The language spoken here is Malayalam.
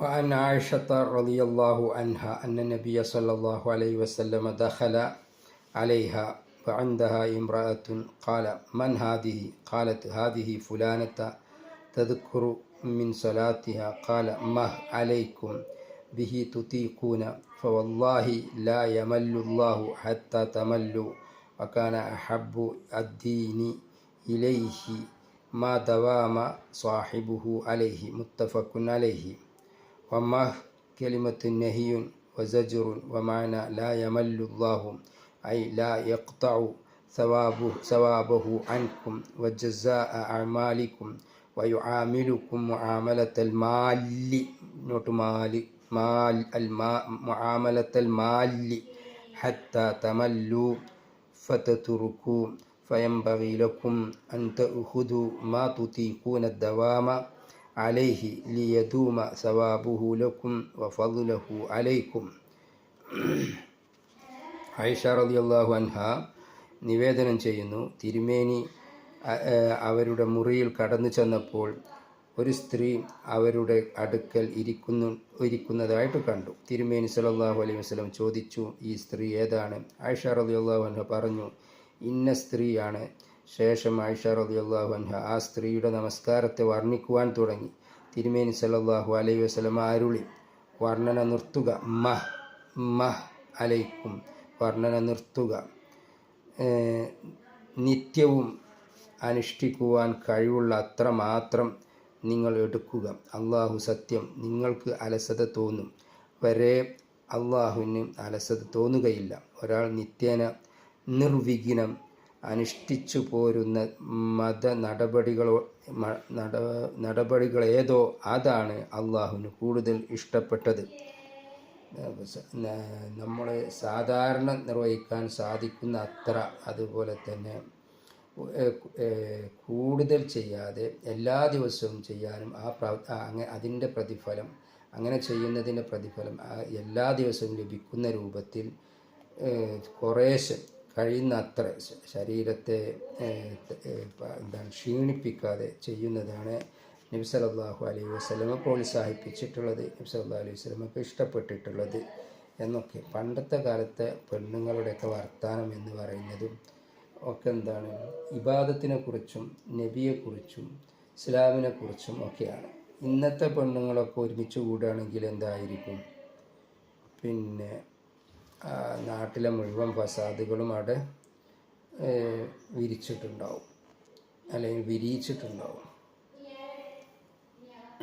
وعن عائشة رضي الله عنها أن النبي صلى الله عليه وسلم دخل عليها وعندها امرأة قال من هذه؟ قالت هذه فلانة تذكر من صلاتها. قال مه عليكم. به تطيقون. فوالله لا يمل الله حتى تملوا. وكان أحب الدين إليه ما دوام صاحبه عليه. متفق عليه. وما كلمة نهي وزجر ومعنى لا يمل الله أي لا يقطع ثوابه, ثوابه عنكم وجزاء أعمالكم ويعاملكم معاملة المال نوت مال مال الماء معاملة المال حتى تملوا فتتركوا فينبغي لكم أن تأخذوا ما تطيقون الدوام അലൈഹി ലിയതൂമ സവാബുഹു ലക്കും വഫദുലഹു അലൈക്കും. ഐഷ റളിയല്ലാഹു അൻഹ നിവേദനം ചെയ്യുന്നു. തിരുമേനി അവരുടെ മുറിയിൽ കടന്നു ചെന്നപ്പോൾ ഒരു സ്ത്രീ അവരുടെ അടുക്കൽ ഇരിക്കുന്നു ഇരിക്കുന്നതായിട്ട് കണ്ടു. തിരുമേനി സലല്ലാഹു അലൈഹി വസ്ലം ചോദിച്ചു ഈ സ്ത്രീ ഏതാണ്? ആയിഷ റളിയല്ലാഹു അൻഹ പറഞ്ഞു ഇന്ന സ്ത്രീയാണ്. ശേഷം ആയിഷ റളിയല്ലാഹു അൻഹ ആ സ്ത്രീയുടെ നമസ്കാരത്തെ വർണിക്കുവാൻ തുടങ്ങി. തിരുമേനി സല്ലല്ലാഹു അലൈ വസല്ലം ആരുളി വർണന നിർത്തുക മഹ് മഹ് അലൈക്കും വർണന നിർത്തുക. നിത്യവും അനുഷ്ഠിക്കുവാൻ കഴിവുള്ള അത്ര മാത്രം നിങ്ങൾ എടുക്കുക. അള്ളാഹു സത്യം നിങ്ങൾക്ക് അലസത തോന്നും. വരെ അള്ളാഹുവിന് അലസത തോന്നുകയില്ല. ഒരാൾ നിത്യേന നിർവിഘ്നം അനുഷ്ഠിച്ചു പോരുന്ന മത നടപടികളോ നട ഏതോ അതാണ് അള്ളാഹുവിന് കൂടുതൽ ഇഷ്ടപ്പെട്ടത്. നമ്മൾ സാധാരണ നിർവഹിക്കാൻ സാധിക്കുന്ന അത്ര അതുപോലെ തന്നെ കൂടുതൽ ചെയ്യാതെ എല്ലാ ദിവസവും ചെയ്യാനും ആ പ്ര അതിന്റെ പ്രതിഫലം അങ്ങനെ ചെയ്യുന്നതിന്റെ പ്രതിഫലം എല്ലാ ദിവസവും ലഭിക്കുന്ന രൂപത്തിൽ കുറേശ്ശെ കഴിയുന്ന അത്ര ശ- ശരീരത്തെ എന്താണ് ക്ഷീണിപ്പിക്കാതെ ചെയ്യുന്നതാണ് നബി സല്ലല്ലാഹു അലൈഹി വസല്ലമ പ്രോത്സാഹിപ്പിച്ചിട്ടുള്ളത് നബി സല്ലല്ലാഹു അലൈഹി വസ്ലമക്ക് ഇഷ്ടപ്പെട്ടിട്ടുള്ളത് എന്നൊക്കെ. പണ്ടത്തെ കാലത്തെ പെണ്ണുങ്ങളുടെയൊക്കെ വർത്താനം എന്ന് പറയുന്നതും ഒക്കെ എന്താണ്? ഇബാദത്തിനെ കുറിച്ചും നബിയെക്കുറിച്ചും ഇസ്ലാമിനെ കുറിച്ചും ഒക്കെയാണ്. ഇന്നത്തെ പെണ്ണുങ്ങളൊക്കെ ഒരുമിച്ച് കൂടുകയാണെങ്കിൽ എന്തായിരിക്കും? പിന്നെ നാട്ടിലെ മുഴുവൻ ഫസാദുകളും അവിടെ വിരിച്ചിട്ടുണ്ടാവും. അല്ലെങ്കിൽ വിരിയിച്ചിട്ടുണ്ടാവും.